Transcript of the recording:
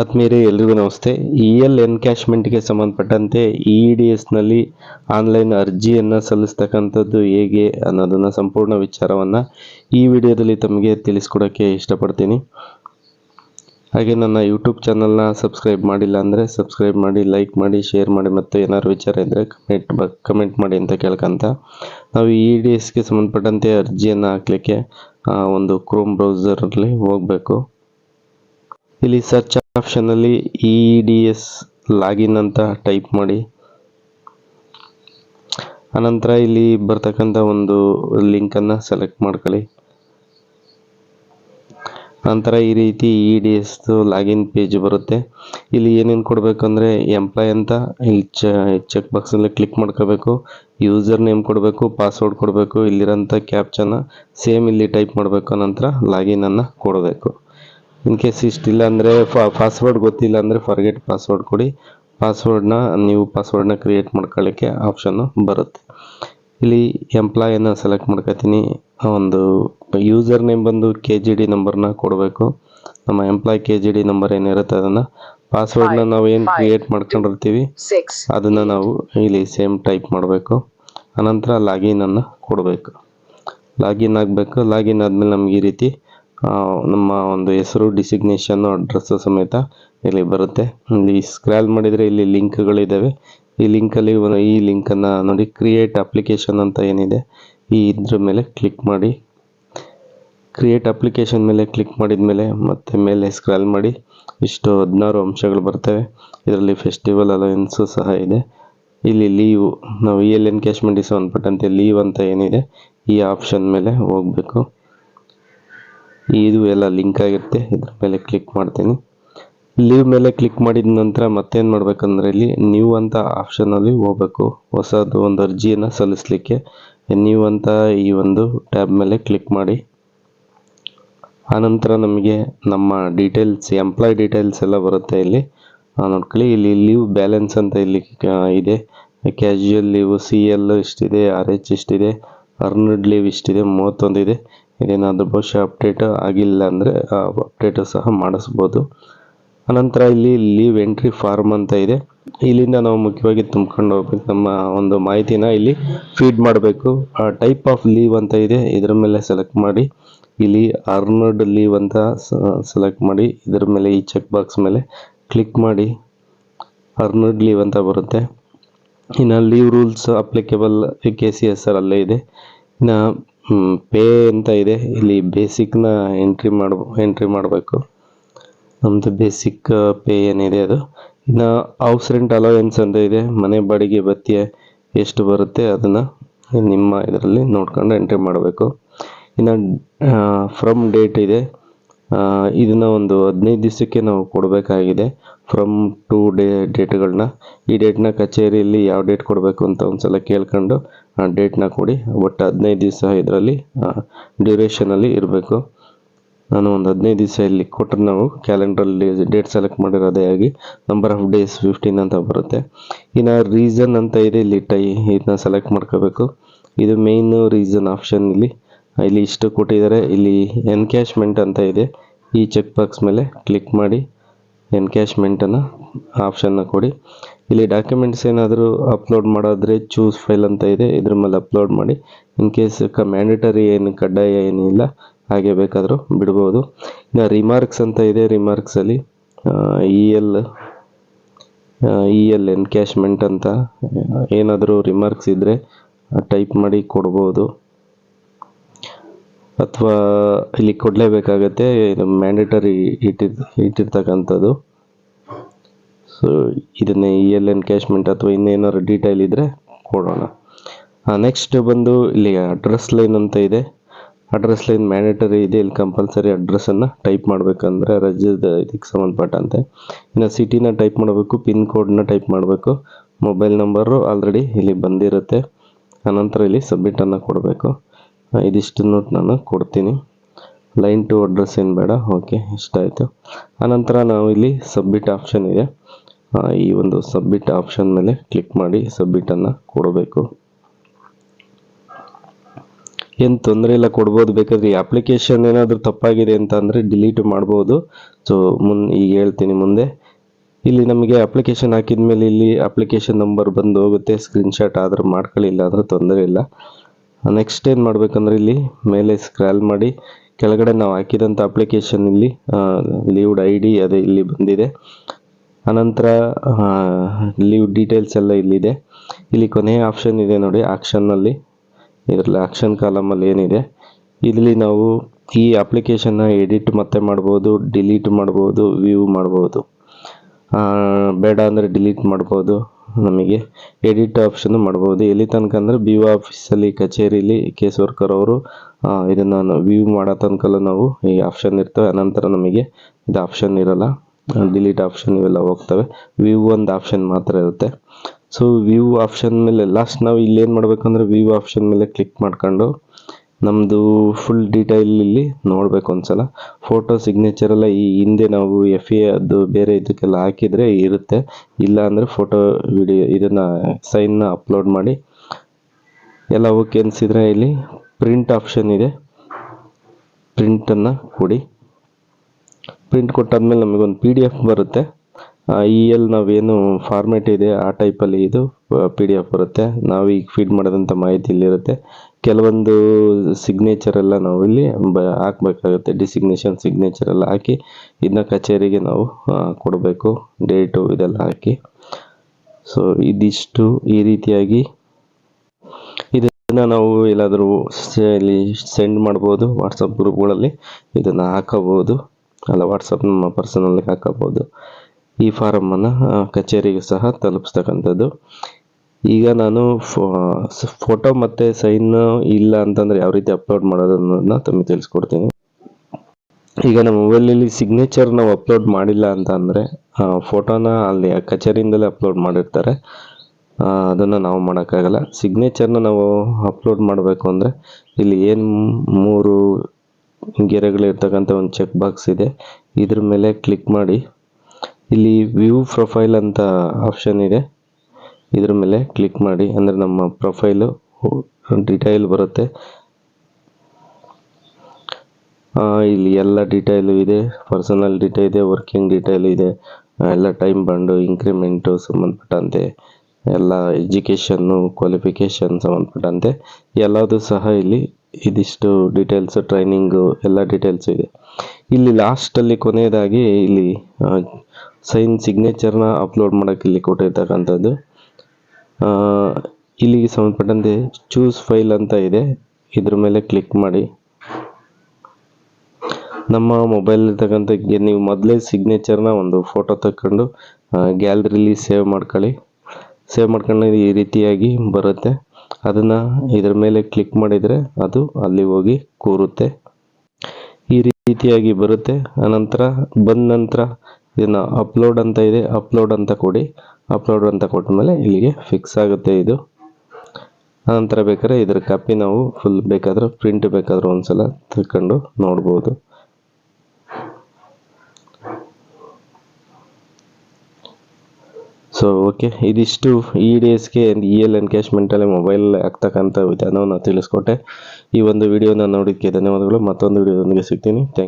ಆತ್ಮೀಯರೇ ಎಲ್ರಿಗೂ ನಮಸ್ತೆ. ಇ ಎಲ್ ಎನ್ಕ್ಯಾಶ್ಮೆಂಟ್ಗೆ ಸಂಬಂಧಪಟ್ಟಂತೆ ಇ ಡಿ ಎಸ್ನಲ್ಲಿ ಆನ್ಲೈನ್ ಅರ್ಜಿಯನ್ನು ಸಲ್ಲಿಸ್ತಕ್ಕಂಥದ್ದು ಹೇಗೆ ಅನ್ನೋದನ್ನು ಸಂಪೂರ್ಣ ವಿಚಾರವನ್ನು ಈ ವಿಡಿಯೋದಲ್ಲಿ ತಮಗೆ ತಿಳಿಸ್ಕೊಡೋಕ್ಕೆ ಇಷ್ಟಪಡ್ತೀನಿ. ಹಾಗೆ ನನ್ನ ಯೂಟ್ಯೂಬ್ ಚಾನಲ್ನ ಸಬ್ಸ್ಕ್ರೈಬ್ ಮಾಡಿಲ್ಲ ಅಂದರೆ ಸಬ್ಸ್ಕ್ರೈಬ್ ಮಾಡಿ, ಲೈಕ್ ಮಾಡಿ, ಶೇರ್ ಮಾಡಿ ಮತ್ತು ಏನಾದ್ರು ವಿಚಾರ ಇದ್ದರೆ ಕಮೆಂಟ್ ಬ, ಕಮೆಂಟ್ ಮಾಡಿ ಅಂತ ಕೇಳ್ಕೊಂತ. ನಾವು ಇ ಡಿ ಎಸ್ಗೆ ಸಂಬಂಧಪಟ್ಟಂತೆ ಅರ್ಜಿಯನ್ನು ಹಾಕಲಿಕ್ಕೆ ಒಂದು ಕ್ರೋಮ್ ಬ್ರೌಸರಲ್ಲಿ ಹೋಗಬೇಕು. ಇಲ್ಲಿ ಸರ್ಚ್ ಆಪ್ಷನಲ್ಲಿ ಇ ಡಿ ಎಸ್ ಲಾಗಿನ್ ಅಂತ ಟೈಪ್ ಮಾಡಿ. ಅನಂತರ ಇಲ್ಲಿ ಬರ್ತಕ್ಕಂಥ ಒಂದು ಲಿಂಕನ್ನು ಸೆಲೆಕ್ಟ್ ಮಾಡ್ಕೊಳ್ಳಿ. ನಂತರ ಈ ರೀತಿ ಇ ಡಿ ಎಸ್ದು ಲಾಗಿನ್ ಪೇಜ್ ಬರುತ್ತೆ. ಇಲ್ಲಿ ಏನೇನು ಕೊಡಬೇಕು ಅಂದರೆ ಎಂಪ್ಲಾಯ್ ಅಂತ ಇಲ್ಲಿ ಚೆಕ್ ಬಾಕ್ಸಲ್ಲಿ ಕ್ಲಿಕ್ ಮಾಡ್ಕೋಬೇಕು. ಯೂಸರ್ ನೇಮ್ ಕೊಡಬೇಕು ಪಾಸ್ವರ್ಡ್ ಕೊಡಬೇಕು, ಇಲ್ಲಿರೋಂಥ ಕ್ಯಾಪ್ಚನ ಸೇಮ್ ಇಲ್ಲಿ ಟೈಪ್ ಮಾಡಬೇಕು, ನಂತರ ಲಾಗಿನನ್ನು ಕೊಡಬೇಕು. ಇನ್ ಕೇಸ್ ಇಷ್ಟಿಲ್ಲ ಅಂದರೆ ಪಾಸ್ವರ್ಡ್ ಗೊತ್ತಿಲ್ಲ ಅಂದರೆ ಫರ್ಗೆಟ್ ಪಾಸ್ವರ್ಡ್ ಕೊಡಿ. ಪಾಸ್ವರ್ಡ್ನ ನೀವು ಪಾಸ್ವರ್ಡ್ನ ಕ್ರಿಯೇಟ್ ಮಾಡ್ಕೊಳ್ಳೋಕ್ಕೆ ಆಪ್ಷನ್ನು ಬರುತ್ತೆ. ಇಲ್ಲಿ ಎಂಪ್ಲಾಯನ್ನು ಸೆಲೆಕ್ಟ್ ಮಾಡ್ಕೊತೀನಿ. ಒಂದು ಯೂಸರ್ ನೇಮ್ ಬಂದು ಕೆ ಜಿ ಡಿ ನಂಬರ್ನ ಕೊಡಬೇಕು. ನಮ್ಮ employee K G D number ಏನಿರುತ್ತೆ ಅದನ್ನು. ಪಾಸ್ವರ್ಡ್ನ ನಾವು ಏನು ಕ್ರಿಯೇಟ್ ಮಾಡ್ಕೊಂಡಿರ್ತೀವಿ ಅದನ್ನು ನಾವು ಇಲ್ಲಿ ಸೇಮ್ ಟೈಪ್ ಮಾಡಬೇಕು. ಅನಂತರ ಲಾಗಿನನ್ನು ಕೊಡಬೇಕು. ಲಾಗಿನ್ ಆಗಬೇಕು. ಲಾಗಿನ್ ಆದಮೇಲೆ ನಮ್ಗೆ ಈ ರೀತಿ ನಮ್ಮ ಒಂದು ಹೆಸರು ಡಿಸಿಗ್ನೇಷನ್ನು ಅಡ್ರೆಸ್ಸು ಸಮೇತ ಇಲ್ಲಿ ಬರುತ್ತೆ. ಇಲ್ಲಿ ಸ್ಕ್ರಾಲ್ ಮಾಡಿದರೆ ಇಲ್ಲಿ ಲಿಂಕ್ಗಳಿದ್ದಾವೆ ಈ ಲಿಂಕಲ್ಲಿ ಈ ಲಿಂಕನ್ನು ನೋಡಿ ಕ್ರಿಯೇಟ್ ಅಪ್ಲಿಕೇಶನ್ ಅಂತ ಏನಿದೆ, ಈ ಇದ್ರ ಮೇಲೆ ಕ್ಲಿಕ್ ಮಾಡಿ. ಕ್ರಿಯೇಟ್ ಅಪ್ಲಿಕೇಶನ್ ಮೇಲೆ ಕ್ಲಿಕ್ ಮಾಡಿದ ಮೇಲೆ ಮತ್ತೆ ಮೇಲೆ ಸ್ಕ್ರಾಲ್ ಮಾಡಿ. ಇಷ್ಟು ಹದಿನಾರು ಅಂಶಗಳು ಬರ್ತವೆ. ಇದರಲ್ಲಿ ಫೆಸ್ಟಿವಲ್ ಅಲೋಯನ್ಸು ಸಹ ಇದೆ. ಇಲ್ಲಿ ಲೀವ್ ನಾವು ಇ ಎಲ್ ಎನ್ಕ್ಯಾಶ್ಮೆಂಟಿಗೆ ಸಂಬಂಧಪಟ್ಟಂತೆ ಲೀವ್ ಅಂತ ಏನಿದೆ, ಈ ಆಪ್ಷನ್ ಮೇಲೆ ಹೋಗಬೇಕು. ಇದು ಎಲ್ಲ ಲಿಂಕ್ ಆಗಿರುತ್ತೆ. ಇದ್ರ ಮೇಲೆ ಕ್ಲಿಕ್ ಮಾಡ್ತೀನಿ. ಲೀವ್ ಮೇಲೆ ಕ್ಲಿಕ್ ಮಾಡಿದ ನಂತರ ಮತ್ತೇನು ಮಾಡಬೇಕಂದ್ರೆ ಇಲ್ಲಿ ನ್ಯೂ ಅಂತ ಆಪ್ಷನಲ್ಲಿ ಹೋಗ್ಬೇಕು. ಹೊಸದು ಒಂದು ಅರ್ಜಿಯನ್ನು ಸಲ್ಲಿಸಲಿಕ್ಕೆ. ನ್ಯೂ ಅಂತ ಈ ಒಂದು ಟ್ಯಾಬ್ ಮೇಲೆ ಕ್ಲಿಕ್ ಮಾಡಿ. ಆನಂತರ ನಮಗೆ ನಮ್ಮ ಡೀಟೇಲ್ಸ್ ಎಂಪ್ಲಾಯ್ ಡೀಟೇಲ್ಸ್ ಎಲ್ಲ ಬರುತ್ತೆ ಇಲ್ಲಿ. ನೋಡ್ಕೊಳ್ಳಿ. ಇಲ್ಲಿ ಲೀವ್ ಬ್ಯಾಲೆನ್ಸ್ ಅಂತ ಇಲ್ಲಿ ಇದೆ. ಕ್ಯಾಶುಯಲ್ ಲೀವ್ ಸಿ ಎಲ್ ಇಷ್ಟಿದೆ ಆರ್ ಎಚ್ ಇಷ್ಟಿದೆ ಅರ್ನಡ್ ಲೀವ್ ಇಷ್ಟಿದೆ, ಮೂವತ್ತೊಂದಿದೆ. ಇದೇನಾದರೂ ಬಹುಶಃ ಅಪ್ಡೇಟ್ ಆಗಿಲ್ಲ ಅಂದರೆ ಅಪ್ಡೇಟು ಸಹ ಮಾಡಿಸ್ಬೋದು. ಅನಂತರ ಇಲ್ಲಿ ಲೀವ್ ಎಂಟ್ರಿ ಫಾರ್ಮ್ ಅಂತ ಇದೆ. ಇಲ್ಲಿಂದ ನಾವು ಮುಖ್ಯವಾಗಿ ತುಂಬ್ಕೊಂಡು ಹೋಗ್ಬೇಕು. ನಮ್ಮ ಒಂದು ಮಾಹಿತಿನ ಇಲ್ಲಿ ಫೀಡ್ ಮಾಡಬೇಕು. ಟೈಪ್ ಆಫ್ ಲೀವ್ ಅಂತ ಇದೆ. ಇದರ ಮೇಲೆ ಸೆಲೆಕ್ಟ್ ಮಾಡಿ. ಇಲ್ಲಿ ಅರ್ನರ್ಡ್ ಲೀವ್ ಅಂತ ಸೆಲೆಕ್ಟ್ ಮಾಡಿ. ಇದರ ಮೇಲೆ ಈ ಚೆಕ್ ಬಾಕ್ಸ್ ಮೇಲೆ ಕ್ಲಿಕ್ ಮಾಡಿ. ಅರ್ನರ್ಡ್ ಲೀವ್ ಅಂತ ಬರುತ್ತೆ. ಇನ್ನು leave rules applicable K C S R ಅಲ್ಲೇ ಇದೆ. ಇನ್ನು ಪೇ ಅಂತ ಇದೆ. ಇಲ್ಲಿ ಬೇಸಿಕ್ನ ಎಂಟ್ರಿ ಮಾಡ ಎಂಟ್ರಿ ಮಾಡಬೇಕು. ನಮ್ಮದು ಬೇಸಿಕ್ ಪೇ ಏನಿದೆ ಅದು. ಇನ್ನು ಹೌಸ್ ರೆಂಟ್ ಅಲೋವೆನ್ಸ್ ಅಂತ ಇದೆ. ಮನೆ ಬಾಡಿಗೆ ಬತ್ತಿಯ ಎಷ್ಟು ಬರುತ್ತೆ ಅದನ್ನು ನಿಮ್ಮ ಇದರಲ್ಲಿ ನೋಡ್ಕೊಂಡು ಎಂಟ್ರಿ ಮಾಡಬೇಕು. ಇನ್ನು ಫ್ರಮ್ ಡೇಟ್ ಇದೆ. ಇದನ್ನು ಒಂದು ಹದಿನೈದು ದಿವಸಕ್ಕೆ ನಾವು ಕೊಡಬೇಕಾಗಿದೆ ಫ್ರಮ್ ಟು ಡೇ ಡೇಟ್ಗಳನ್ನ ಈ ಡೇಟ್ನ ಕಚೇರಿಯಲ್ಲಿ ಯಾವ ಡೇಟ್ ಕೊಡಬೇಕು ಅಂತ ಒಂದ್ಸಲ ಕೇಳ್ಕೊಂಡು, ಆ ಡೇಟ್ನ ಕೊಡಿ. ಒಟ್ಟು ಹದಿನೈದು ದಿವಸ ಇದರಲ್ಲಿ ಡ್ಯೂರೇಷನಲ್ಲಿ ಇರಬೇಕು. ನಾನು ಒಂದು ಹದಿನೈದು ದಿವಸ ಇಲ್ಲಿ ಕೊಟ್ಟರೆ ನಾವು. ಕ್ಯಾಲೆಂಡ್ರಲ್ಲಿ ಡೇಟ್ ಸೆಲೆಕ್ಟ್ ಮಾಡಿರೋದೇ ಆಗಿ ನಂಬರ್ ಆಫ್ ಡೇಸ್ ಫಿಫ್ಟೀನ್ ಅಂತ ಬರುತ್ತೆ. ಇನ್ನು ರೀಸನ್ ಅಂತ ಇದೆ, ಇಲ್ಲಿ ಟೈ ಇದನ್ನ ಸೆಲೆಕ್ಟ್ ಮಾಡ್ಕೋಬೇಕು. ಇದು ಮೇಯ್ನು ರೀಸನ್ ಆಪ್ಷನ್ ಇಲ್ಲಿ. ಇಲ್ಲಿ ಇಷ್ಟು ಕೊಟ್ಟಿದ್ದಾರೆ. ಇಲ್ಲಿ ಎನ್ಕ್ಯಾಶ್ಮೆಂಟ್ ಅಂತ ಇದೆ. ಈ ಚೆಕ್ ಬಾಕ್ಸ್ ಮೇಲೆ ಕ್ಲಿಕ್ ಮಾಡಿ ಎನ್ಕ್ಯಾಶ್ಮೆಂಟನ್ನು ಆಪ್ಷನ್ನ ಕೊಡಿ. ಇಲ್ಲಿ ಡಾಕ್ಯುಮೆಂಟ್ಸ್ ಏನಾದರೂ ಅಪ್ಲೋಡ್ ಮಾಡೋದ್ರೆ ಚೂಸ್ ಫೈಲ್ ಅಂತ ಇದೆ. ಇದ್ರ ಮೇಲೆ ಅಪ್ಲೋಡ್ ಮಾಡಿ. ಇನ್ ಕೇಸ್ ಕ ಮ್ಯಾಂಡೇಟರಿ ಏನು, ಕಡ್ಡಾಯ ಏನಿಲ್ಲ ಹಾಗೆ ಬೇಕಾದರೂ ಬಿಡ್ಬೋದು. ಇನ್ನು ರಿಮಾರ್ಕ್ಸ್ ಅಂತ ಇದೆ. ರಿಮಾರ್ಕ್ಸಲ್ಲಿ E L E L encashment ಅಂತ ಏನಾದರೂ ರಿಮಾರ್ಕ್ಸ್ ಇದ್ದರೆ ಟೈಪ್ ಮಾಡಿ ಕೊಡ್ಬೋದು. ಅಥವಾ ಇಲ್ಲಿ ಕೊಡಲೇಬೇಕಾಗತ್ತೆ, ಇದು ಮ್ಯಾಂಡೇಟರಿ ಇಟ್ಟಿದ್ದು ಇಟ್ಟಿರ್ತಕ್ಕಂಥದ್ದು ಸೊ ಇದನ್ನೇ ಇ ಎಲ್ ಕ್ಯಾಶ್ಮೆಂಟ್ ಅಥವಾ ಇನ್ನೇನಾದ್ರು ಡೀಟೇಲ್ ಇದ್ದರೆ ಕೊಡೋಣ. ನೆಕ್ಸ್ಟ್ ಬಂದು ಇಲ್ಲಿ ಅಡ್ರೆಸ್ ಲೈನ್ ಅಂತ ಇದೆ. ಅಡ್ರೆಸ್ ಲೈನ್ ಮ್ಯಾಂಡೇಟರಿ ಇದೆ, ಇಲ್ಲಿ ಕಂಪಲ್ಸರಿ ಅಡ್ರೆಸ್ಸನ್ನು ಟೈಪ್ ಮಾಡಬೇಕಂದ್ರೆ ರಜದ ಇದಕ್ಕೆ ಸಂಬಂಧಪಟ್ಟಂತೆ. ಇನ್ನು ಸಿಟಿನ ಟೈಪ್ ಮಾಡಬೇಕು ಪಿನ್ ಕೋಡ್ನ ಟೈಪ್ ಮಾಡಬೇಕು. ಮೊಬೈಲ್ ನಂಬರು ಆಲ್ರೆಡಿ ಇಲ್ಲಿ ಬಂದಿರುತ್ತೆ. ಆನಂತರ ಇಲ್ಲಿ ಸಬ್ಮಿಟನ್ನು ಕೊಡಬೇಕು. ಇದಿಷ್ಟು ನೋಟ್ ನಾನು ಕೊಡ್ತೀನಿ. ಲೈನ್ ಟು ಅಡ್ರೆಸ್ ಏನು ಬೇಡ. ಓಕೆ ಇಷ್ಟ ಆಯಿತು. ಆನಂತರ ನಾವು ಇಲ್ಲಿ ಸಬ್ಮಿಟ್ ಆಪ್ಷನ್ ಇದೆ. ಈ ಒಂದು ಸಬ್ಮಿಟ್ ಆಪ್ಷನ್ ಮೇಲೆ ಕ್ಲಿಕ್ ಮಾಡಿ ಸಬ್ಮಿಟನ್ನು ಕೊಡಬೇಕು. ಏನು ತೊಂದರೆ ಇಲ್ಲ, ಕೊಡ್ಬೋದು. ಬೇಕಾದ್ರೆ ಈ ಅಪ್ಲಿಕೇಶನ್ ಏನಾದರೂ ತಪ್ಪಾಗಿದೆ ಅಂತ ಅಂದರೆ ಡಿಲೀಟ್ ಮಾಡ್ಬೋದು. ಸೊ ಮುನ್, ಈಗ ಹೇಳ್ತೀನಿ ಮುಂದೆ. ಇಲ್ಲಿ ನಮಗೆ ಅಪ್ಲಿಕೇಶನ್ ಹಾಕಿದ ಮೇಲೆ ಇಲ್ಲಿ ಅಪ್ಲಿಕೇಶನ್ ನಂಬರ್ ಬಂದು ಹೋಗುತ್ತೆ. ಸ್ಕ್ರೀನ್ಶಾಟ್ ಆದರೂ ಮಾಡ್ಕೊಳ್ಳಿಲ್ಲ ಅಂದರೆ ತೊಂದರೆ ಇಲ್ಲ. ನೆಕ್ಸ್ಟ್ ಏನು ಮಾಡಬೇಕಂದ್ರೆ ಇಲ್ಲಿ ಮೇಲೆ ಸ್ಕ್ರಾಲ್ ಮಾಡಿ, ಕೆಳಗಡೆ ನಾವು ಹಾಕಿದಂಥ ಅಪ್ಲಿಕೇಶನ್ ಇಲ್ಲಿ ಲೀವ್ಡ್ ಐ ಡಿ ಅದೇ ಇಲ್ಲಿ ಬಂದಿದೆ. ಅನಂತರ ಲೀವ್ ಡೀಟೇಲ್ಸ್ ಎಲ್ಲ ಇಲ್ಲಿದೆ. ಇಲ್ಲಿ ಕೊನೆಯ ಆಪ್ಷನ್ ಇದೆ ನೋಡಿ ಆಕ್ಷನ್ನಲ್ಲಿ ಇದರಲ್ಲಿ ಆಕ್ಷನ್ ಕಾಲಮಲ್ಲಿ ಏನಿದೆ. ಇಲ್ಲಿ ನಾವು ಈ ಅಪ್ಲಿಕೇಶನ್ನ ಎಡಿಟ್ ಮತ್ತೆ ಮಾಡ್ಬೋದು ಡಿಲೀಟ್ ಮಾಡ್ಬೋದು ವ್ಯೂ ಮಾಡ್ಬೋದು. ಬೇಡ ಅಂದರೆ ಡಿಲೀಟ್ ಮಾಡ್ಬೋದು. ನಮಗೆ ಎಡಿಟ್ ಆಪ್ಷನ್ ಮಾಡ್ಬೋದು. ಎಲ್ಲಿ ತನಕ ಅಂದರೆ ಬಿ ಒ ಆಫೀಸಲ್ಲಿ ಕಚೇರಿಲಿ ಕೇಸ್ ವರ್ಕರ್ ಅವರು ಇದನ್ನು ವ್ಯೂ ಮಾಡೋ ತನಕಲ್ಲೂ ನಾವು ಈ ಆಪ್ಷನ್ ಇರ್ತವೆ. ಅನಂತರ ನಮಗೆ ಇದು ಆಪ್ಷನ್ ಇರಲ್ಲ. ಡಿಲೀಟ್ ಆಪ್ಷನ್ ಇವೆಲ್ಲ ಹೋಗ್ತವೆ. ವ್ಯೂ ಒಂದು ಆಪ್ಷನ್ ಮಾತ್ರ ಇರುತ್ತೆ. ಸೊ ವ್ಯೂ ಆಪ್ಷನ್ ಮೇಲೆ ಲಾಸ್ಟ್ ನಾವು ಇಲ್ಲಿ ಏನು ಮಾಡಬೇಕಂದ್ರೆ ವ್ಯೂ ಆಪ್ಷನ್ ಮೇಲೆ ಕ್ಲಿಕ್ ಮಾಡ್ಕೊಂಡು ನಮ್ಮದು ಫುಲ್ ಡೀಟೈಲ್ ಇಲ್ಲಿ ನೋಡಬೇಕು ಒಂದ್ಸಲ. ಫೋಟೋ ಸಿಗ್ನೇಚರ್ ಎಲ್ಲ ಈ ಹಿಂದೆ ನಾವು ಎಫ್ ಎ ಅದು ಬೇರೆ ಇದಕ್ಕೆಲ್ಲ ಹಾಕಿದರೆ ಇರುತ್ತೆ. ಇಲ್ಲ ಅಂದರೆ ಫೋಟೋ ವಿಡಿಯೋ ಇದನ್ನು ಸೈನ್ನ ಅಪ್ಲೋಡ್ ಮಾಡಿ. ಎಲ್ಲ ಓಕೆ ಅನಿಸಿದರೆ ಇಲ್ಲಿ ಪ್ರಿಂಟ್ ಆಪ್ಷನ್ ಇದೆ. ಪ್ರಿಂಟನ್ನು ಕೊಡಿ. ಪ್ರಿಂಟ್ ಕೊಟ್ಟಾದ್ಮೇಲೆ ನಮಗೊಂದು ಪಿ ಡಿ ಎಫ್ ಬರುತ್ತೆ. ಈ ಎಲ್ ನಾವೇನು ಫಾರ್ಮೇಟ್ ಇದೆ ಆ ಟೈಪಲ್ಲಿ ಇದು ಪಿ ಡಿ ಎಫ್ ಬರುತ್ತೆ. ನಾವು ಈಗ ಫೀಡ್ ಮಾಡಿದಂಥ ಮಾಹಿತಿ ಇಲ್ಲಿರುತ್ತೆ. ಕೆಲವೊಂದು ಸಿಗ್ನೇಚರ್ ಎಲ್ಲ ನಾವು ಇಲ್ಲಿ ಬ ಹಾಕ್ಬೇಕಾಗುತ್ತೆ. ಡಿಸಿಗ್ನೇಷನ್ ಸಿಗ್ನೇಚರ್ ಎಲ್ಲ ಹಾಕಿ ಇದನ್ನ ಕಚೇರಿಗೆ ನಾವು ಕೊಡಬೇಕು. ಡೇಟು ಇದೆಲ್ಲ ಹಾಕಿ. ಸೊ ಇದಿಷ್ಟು ಈ ರೀತಿಯಾಗಿ ಇದನ್ನು ನಾವು ಎಲ್ಲಾದರೂ ಇಲ್ಲಿ ಸೆಂಡ್ ಮಾಡ್ಬೋದು. ವಾಟ್ಸಪ್ ಗ್ರೂಪ್ಗಳಲ್ಲಿ ಇದನ್ನು ಹಾಕಬಹುದು. ಅಲ್ಲ ವಾಟ್ಸಪ್ ನಮ್ಮ ಪರ್ಸನಲ್ಗೆ ಹಾಕಬಹುದು. ಈ ಫಾರಮನ್ನು ಕಚೇರಿಗೆ ಸಹ ತಲುಪಿಸ್ತಕ್ಕಂಥದ್ದು. ಈಗ ನಾನು ಫೋಟೋ ಮತ್ತು ಸೈನ್ ಇಲ್ಲ ಅಂತಂದರೆ ಯಾವ ರೀತಿ ಅಪ್ಲೋಡ್ ಮಾಡೋದನ್ನ ತಮಗೆ ತಿಳಿಸ್ಕೊಡ್ತೀನಿ. ಈಗ ನಮ್ಮ ಮೊಬೈಲಲ್ಲಿ ಸಿಗ್ನೇಚರ್ ನಾವು ಅಪ್ಲೋಡ್ ಮಾಡಿಲ್ಲ ಅಂತ ಅಂದರೆ ಫೋಟೋನ ಅಲ್ಲಿ ಕಚೇರಿಯಿಂದಲೇ ಅಪ್ಲೋಡ್ ಮಾಡಿರ್ತಾರೆ. ಅದನ್ನು ನಾವು ಮಾಡೋಕ್ಕಾಗಲ್ಲ. ಸಿಗ್ನೇಚರ್ನ ನಾವು ಅಪ್ಲೋಡ್ ಮಾಡಬೇಕು ಅಂದರೆ ಇಲ್ಲಿ ಏನು ಮೂರು ಗೆರೆಗಳಿರ್ತಕ್ಕಂಥ ಒಂದು ಚೆಕ್ ಬಾಕ್ಸ್ ಇದೆ. ಇದ್ರ ಮೇಲೆ ಕ್ಲಿಕ್ ಮಾಡಿ. ಇಲ್ಲಿ ವ್ಯೂ ಪ್ರೊಫೈಲ್ ಅಂತ ಆಪ್ಷನ್ ಇದೆ. ಇದ್ರ ಮೇಲೆ ಕ್ಲಿಕ್ ಮಾಡಿ, ಅಂದರೆ ನಮ್ಮ ಪ್ರೊಫೈಲು ಡಿಟೈಲ್ ಬರುತ್ತೆ. ಇಲ್ಲಿ ಎಲ್ಲ ಡೀಟೇಲು ಇದೆ ಪರ್ಸನಲ್ ಡಿಟೈಲ್ ಇದೆ ವರ್ಕಿಂಗ್ ಡಿಟೈಲ್ ಇದೆ ಎಲ್ಲ ಟೈಮ್ ಬಂಡು ಇಂಕ್ರಿಮೆಂಟು ಸಂಬಂಧಪಟ್ಟಂತೆ, ಎಲ್ಲ ಎಜುಕೇಷನ್ನು ಕ್ವಾಲಿಫಿಕೇಷನ್ ಸಂಬಂಧಪಟ್ಟಂತೆ, ಎಲ್ಲದೂ ಸಹ ಇಲ್ಲಿ ಇದಿಷ್ಟು ಡೀಟೇಲ್ಸ್ ಟ್ರೈನಿಂಗು ಎಲ್ಲ ಡೀಟೇಲ್ಸ್ ಇದೆ. ಇಲ್ಲಿ ಲಾಸ್ಟಲ್ಲಿ ಕೊನೆಯದಾಗಿ ಇಲ್ಲಿ ಸೈನ್ ಸಿಗ್ನೇಚರ್ನ ಅಪ್ಲೋಡ್ ಮಾಡೋಕ್ಕೆ ಇಲ್ಲಿ ಕೊಟ್ಟಿರ್ತಕ್ಕಂಥದ್ದು. ಇಲ್ಲಿಗೆ ಸಂಬಂಧಪಟ್ಟಂತೆ ಚೂಸ್ ಫೈಲ್ ಅಂತ ಇದೆ. ಇದ್ರ ಮೇಲೆ ಕ್ಲಿಕ್ ಮಾಡಿ. ನಮ್ಮ ಮೊಬೈಲ್ ಇರ್ತಕ್ಕಂಥ ನೀವು ಮೊದಲೇ ಸಿಗ್ನೇಚರ್ನ ಒಂದು ಫೋಟೋ ತಕ್ಕೊಂಡು ಗ್ಯಾಲರಿಲಿ ಸೇವ್ ಮಾಡ್ಕೊಳ್ಳಿ. ಸೇವ್ ಮಾಡ್ಕೊಂಡು ಈ ರೀತಿಯಾಗಿ ಬರುತ್ತೆ. ಅದನ್ನು ಇದ್ರ ಮೇಲೆ ಕ್ಲಿಕ್ ಮಾಡಿದರೆ ಅದು ಅಲ್ಲಿ ಹೋಗಿ ಕೂರುತ್ತೆ. ಈ ರೀತಿಯಾಗಿ ಬರುತ್ತೆ. ಆನಂತರ ಬಂದ ನಂತರ ಇದನ್ನು ಅಪ್ಲೋಡ್ ಅಂತ ಇದೆ. ಅಪ್ಲೋಡ್ ಅಂತ ಕೊಡಿ. ಅಪ್ಲೋಡ್ ಅಂತ ಕೊಟ್ಟ ಮೇಲೆ ಇಲ್ಲಿಗೆ ಫಿಕ್ಸ್ ಆಗುತ್ತೆ ಇದು. ಆನಂತರ ಬೇಕಾದ್ರೆ ಇದರ ಕಾಪಿ ನಾವು ಫುಲ್ ಬೇಕಾದ್ರೆ ಪ್ರಿಂಟ್ ಬೇಕಾದ್ರೆ ಒಂದ್ಸಲ ತಿಳ್ಕೊಂಡು ನೋಡ್ಬೋದು. ಸೊ ಓಕೆ ಇದಿಷ್ಟು ಇ ಡಿ ಎಸ್ಗೆ ಇ ಎಲ್ ಎನ್ಕ್ಯಾಶ್ಮೆಂಟಲ್ಲಿ ಮೊಬೈಲ್ ಆಗ್ತಕ್ಕಂಥ ವಿಧಾನವನ್ನು ತಿಳಿಸ್ಕೊಟ್ಟೆ. ಈ ಒಂದು ವಿಡಿಯೋನ ನೋಡಿದ್ದಕ್ಕೆ ಧನ್ಯವಾದಗಳು. ಮತ್ತೊಂದು ವಿಡಿಯೋದೊಂದಿಗೆ ಸಿಗ್ತೀನಿ. ಥ್ಯಾಂಕ್